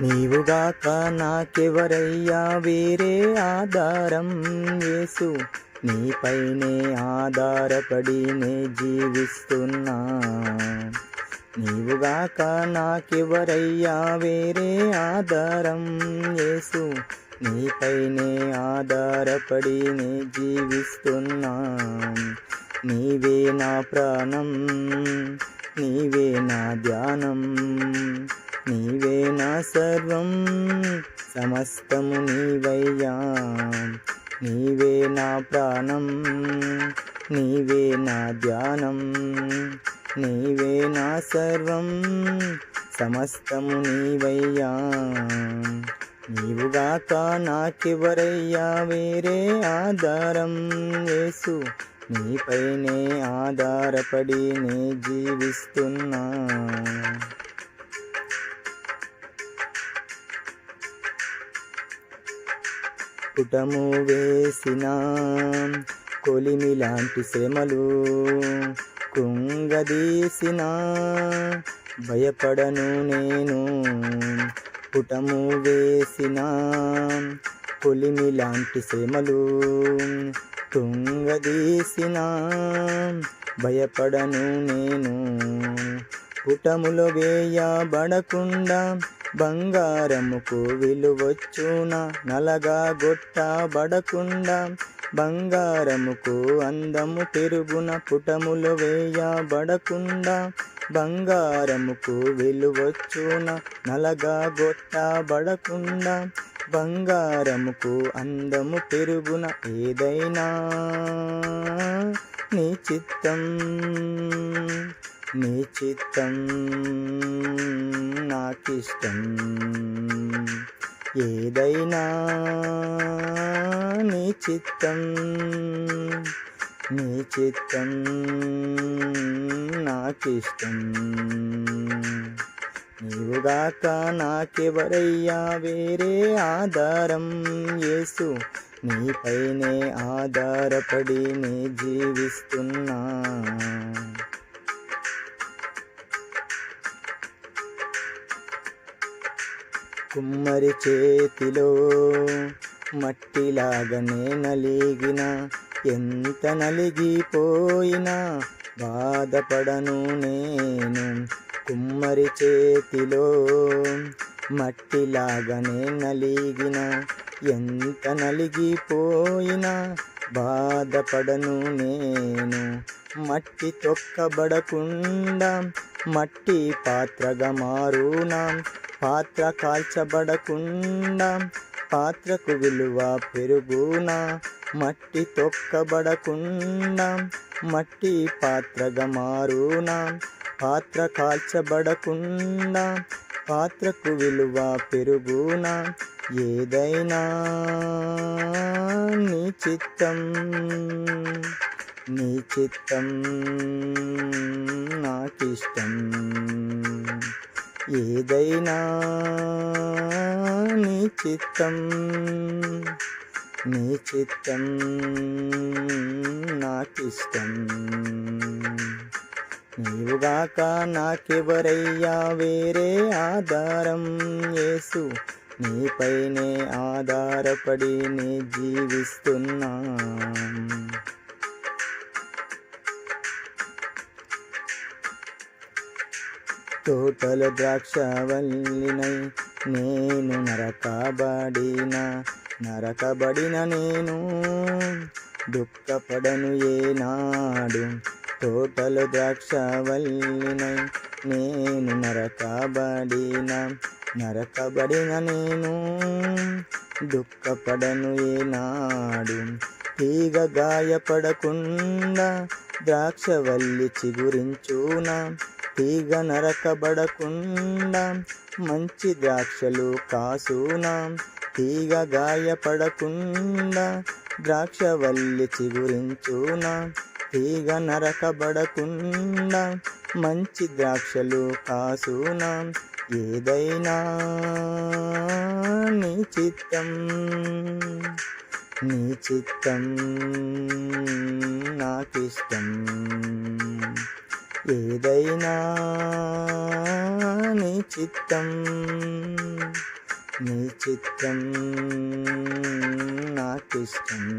నీవుగాక నాకెవరయ్యా? వేరే ఆధారం యేసు. నీపైనే ఆధారపడి నే జీవిస్తున్నా నీవుగాక నాకెవరయ్యా? వేరే ఆధారం యేసు. నీపైనే ఆధారపడి నే జీవిస్తున్నా. నీవే నా ప్రాణం నీవే నా ధ్యానం. నీవే నా సర్వం? సమస్తము నీవయ్యా. నీవే నా ప్రాణం? నీవే నా ధ్యానం? నీవే నా సర్వం? సమస్తము నీవయ్యా. నీవుగాక నాకెవరయ్యా? వేరే ఆధారం యేసు. నీపైనే ఆధారపడి నే జీవిస్తున్నా. పుటము వేసిన కొలిమి లాంటి శ్రమలు కుంగదీసిన. భయపడను నేను పుటము వేసిన కొలిమి లాంటి శ్రమలు కుంగదీసిన. భయపడను నేను పుటములో వేయబడకుండా బంగారముకు విలువచ్చున నలగా గొట్టబడకుండా బంగారముకు అందము తిరుగున పుటములు వేయబడకుండా బంగారముకు విలువచ్చున నలగా గొట్టబడకుండా బంగారముకు అందము పెరుగున ఏదైనా నీ చిత్తం. నీ చిత్తం నాకిష్టం. ఏదైనా నీ చిత్తం నీ చిత్తం నాకిష్టం. నీవుగాక నాకెవరయ్యా? వేరే ఆధారం యేసు నీపైనే ఆధారపడి నీ జీవిస్తున్నా. కుమ్మరి చేతిలో మట్టిలాగనే నలిగిన ఎంత నలిగిపోయినా బాధపడను నేను. కుమ్మరి చేతిలో మట్టిలాగనే నలిగిన ఎంత నలిగిపోయినా బాధపడను నేను. మట్టి తొక్కబడకుండా మట్టి పాత్రగా మారునా. పాత్ర కాల్చబడకుండా పాత్రకు విలువ పెరుగునా మట్టి తొక్కబడకుండా మట్టి పాత్రగా మారునా పాత్ర కాల్చబడకుండా పాత్రకు విలువ పెరుగునా ఏదైనా నీ చిత్తం నీ చిత్తం నాకిష్టం. ఏదైనా నీ చిత్తం నీ చిత్తం నాకిష్టం. నీవుగాక నాకెవరయ్యా? వేరే ఆధారం యేసు నీపైనే ఆధారపడి నీ జీవిస్తున్నా. తోటల ద్రాక్షవల్లినై నేను నరకబడిన నరకబడిన నేను. దుఃఖపడను ఏనాడు తోటల ద్రాక్షవల్లినై నేను నరకబడిన నరకబడిన నేను. దుఃఖపడను ఏనాడు తీగ గాయపడకుండా ద్రాక్షవల్లి చిగురించునా తీగ నరకబడకుండా మంచి ద్రాక్షలు కాసునా. తీగ గాయపడకుండా ద్రాక్షవల్లి చిగురించునా. తీగ నరకబడకుండా మంచి ద్రాక్షలు కాసునా. ఏదైనా నీ చిత్తం నీ చిత్తం నాకిష్టం. ఏదైనా నీ చిత్తం నీ చిత్తం నాకిష్టం.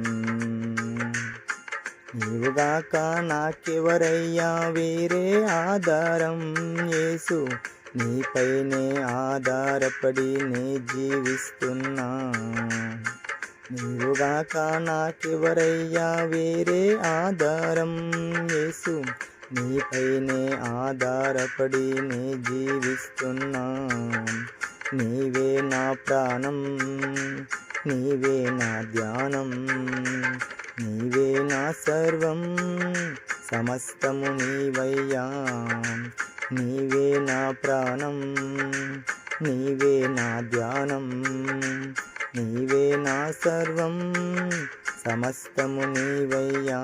నీవుగాక నాకెవరయ్యా? వేరే ఆధారం. యేసు నీపైనే ఆధారపడి నే జీవిస్తున్నా. నీవుగాక నాకెవరయ్యా? వేరే ఆధారం. యేసు నీపైనే ఆధారపడి నే జీవిస్తున్నా. నీవే నా ప్రాణం నీవే నా ధ్యానం నీవే నా సర్వం. సమస్తము నీవయ్యా. నీవే నా ప్రాణం నీవే నా ధ్యానం నీవే నా సర్వం. సమస్తము నీవయ్యా.